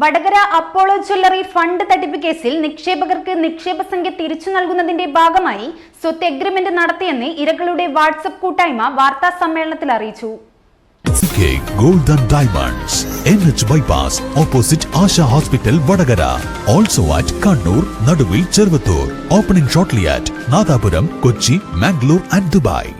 Vadakara Apollo jewellery fund തട്ടിപ്പ് കേസിൽ നിക്ഷേപകർക്ക് നിക്ഷേപ സംഖ്യ തിരിച്ചു നൽകുന്നതിന്റെ ഭാഗമായി സ്വത്ത് എഗ്രിമെന്റ് നടത്തിയെന്ന് ഇരകളുടെ വാട്സപ്പ് കൂട്ടായ്മ വാർത്താ സമ്മേളനത്തിൽ അറിയിച്ചു. Golden diamonds N H bypass opposite Asha hospital Vadakara. Also at Kannur Naduvil Cheruvathur. Opening shortly at Nadapuram Kochi Mangalore and Dubai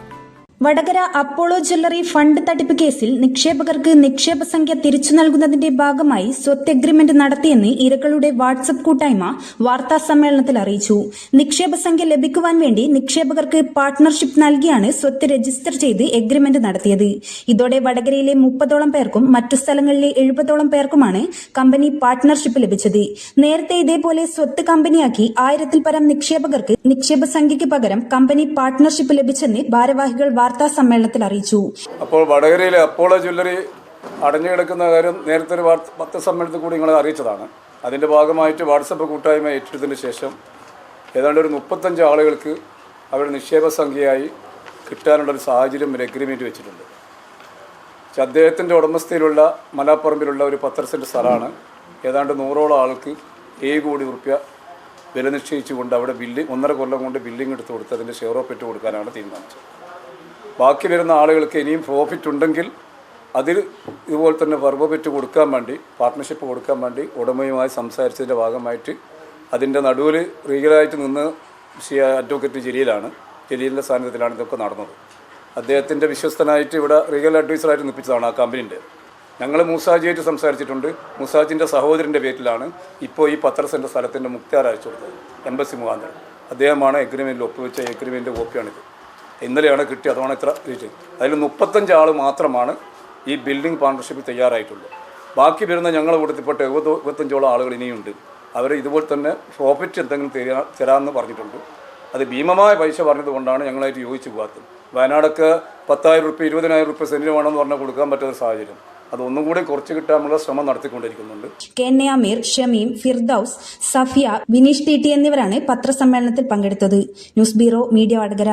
Vadakara Apollo jewellery fund തട്ടിപ്പ് കേസിൽ നിക്ഷേപകർക്ക് നിക്ഷേപ സംഖ്യ തിരിച്ചു നൽകുന്നതിന്റെ ഭാഗമായി സ്വത്ത് എഗ്രിമെന്റ് നടത്തിയെന്ന് ഇരകളുടെ വാട്സപ്പ് കൂട്ടായ്മ വാർത്താ സമ്മേളനത്തിൽ അറിയിച്ചു. നിക്ഷേപ സംഖ്യ ലഭിക്കുവാൻ വേണ്ടി നിക്ഷേപകർക്ക് പാർട്ട്ണർഷിപ്പ് നൽകിയാണ് സ്വത്ത് രജിസ്റ്റർ ചെയ്ത് എഗ്രിമെന്റ് നടത്തിയത്. ഇതോടെ വടകരയിലെ മുപ്പതോളം പേർക്കും മറ്റു സ്ഥലങ്ങളിലെ എഴുപതോളം പേർക്കുമാണ് കമ്പനി പാർട്ട്ണർഷിപ്പ് ലഭിച്ചത്. നേരത്തെ ഇതേപോലെ സ്വത്ത് കമ്പനിയാക്കി ആയിരത്തിൽ പരം നിക്ഷേപകർക്ക് നിക്ഷേപ സംഖ്യയ്ക്ക് പകരം കമ്പനി പാർട്ട്ണർഷിപ്പ് ലഭിച്ചെന്ന് ഭാരവാഹികൾ വാർത്താ സമ്മേളനത്തിൽ അറിയിച്ചു. അപ്പോൾ വടകരയിലെ അപ്പോളോ ജ്വല്ലറി അടഞ്ഞു കിടക്കുന്ന കാര്യം നേരത്തെ ഒരു പത്രസമ്മേളനത്തിൽ സമ്മേളനത്തിൽ കൂടി നിങ്ങളെ അറിയിച്ചതാണ്. അതിന്റെ ഭാഗമായിട്ട് വാട്സപ്പ് കൂട്ടായ്മ ഏറ്റെടുത്തതിന് ശേഷം ഏതാണ്ട് ഒരു മുപ്പത്തഞ്ച് ആളുകൾക്ക് അവരുടെ നിക്ഷേപ സംഖ്യയായി കിട്ടാനുള്ളൊരു സാഹചര്യം ഒരു എഗ്രിമെന്റ് വെച്ചിട്ടുണ്ട്. പക്ഷെ അദ്ദേഹത്തിന്റെ ഉടമസ്ഥയിലുള്ള മലാപ്പറമ്പിലുള്ള ഒരു പത്തര സെന്റ് സ്ഥലമാണ്. ഏതാണ്ട് നൂറോളം ആൾക്ക് ഏഴ് കോടി റുപ്യ വില നിശ്ചയിച്ചുകൊണ്ട് അവിടെ ബില്ലിംഗ് ഒന്നര കൊല്ലം കൊണ്ട് ബില്ലിംഗ് എടുത്ത് കൊടുത്ത് അതിന്റെ ഷെയർ ഓഫ് പെറ്റ് കൊടുക്കാനാണ് തീരുമാനിച്ചത്. ബാക്കി വരുന്ന ആളുകൾക്ക് ഇനിയും പ്രോഫിറ്റ് ഉണ്ടെങ്കിൽ അതിൽ ഇതുപോലെ തന്നെ വെർബോ പെറ്റ് കൊടുക്കാൻ വേണ്ടി പാർട്ട്ണർഷിപ്പ് കൊടുക്കാൻ വേണ്ടി ഉടമയുമായി സംസാരിച്ചതിന്റെ ഭാഗമായിട്ട് അതിന്റെ നടുവിൽ റീഗലായിട്ട് നിന്ന് അഡ്വക്കേറ്റ് ജലീലാണ്. ജലീലിന്റെ സാന്നിധ്യത്തിലാണ് ഇതൊക്കെ നടന്നത്. അദ്ദേഹത്തിന്റെ വിശ്വസ്തനായിട്ട് ഇവിടെ റീഗൽ അഡ്വൈസറായിട്ട് നിൽപ്പിച്ചതാണ് ആ കമ്പനീന്റെ ഞങ്ങൾ മൂസാജിയായിട്ട് സംസാരിച്ചിട്ടുണ്ട്. മൂസാജിന്റെ സഹോദരന്റെ പേരിലാണ് ഇപ്പോൾ ഈ പത്ര സെന്റ് സ്ഥലത്തിന്റെ മുക്താർ അയച്ചു കൊടുത്തത്. എംബസി മുഖാന്തരം. അദ്ദേഹമാണ് എഗ്രിമെന്റിൽ ഒപ്പുവെച്ച എഗ്രിമെന്റ് കോപ്പിയാണിത് ഇന്നലെയാണ് കിട്ടിയത് അതുമാണ് ഇത്ര റേറ്റ് അതിൽ മുപ്പത്തഞ്ച് ആൾ മാത്രമാണ് ഈ ബിൽഡിംഗ് പാർട്ണർഷിപ്പിൽ തയ്യാറായിട്ടുള്ളത് ബാക്കി വരുന്ന ഞങ്ങളുടെ കൂട്ടത്തിൽപ്പെട്ട എഴുപത് എഴുപത്തഞ്ചോളം ആളുകൾ ഇനിയുണ്ട്. അവർ ഇതുപോലെ തന്നെ പ്രോഫിറ്റ് എന്തെങ്കിലും തരാ തരാമെന്ന് പറഞ്ഞിട്ടുണ്ട്. അത് ഭീമമായ പൈസ പറഞ്ഞത് കൊണ്ടാണ് ഞങ്ങളായിട്ട് യോജിച്ച് പോകാത്തത്. വയനാടൊക്കെ പത്തായിരം റുപ്യ ഇരുപതിനായിരം റുപ്യ സെന്റിന് വേണമെന്ന് പറഞ്ഞാൽ കൊടുക്കാൻ പറ്റാത്ത സാഹചര്യം. അത് ഒന്നും കൂടി കുറച്ച് കിട്ടാനുള്ള ശ്രമം നടത്തിക്കൊണ്ടിരിക്കുന്നുണ്ട്. K Shameem Firdous Safiya Vineesh T T എന്നിവരാണ് പത്രസമ്മേളനത്തിൽ പങ്കെടുത്തത്. News bureau media Vadakara.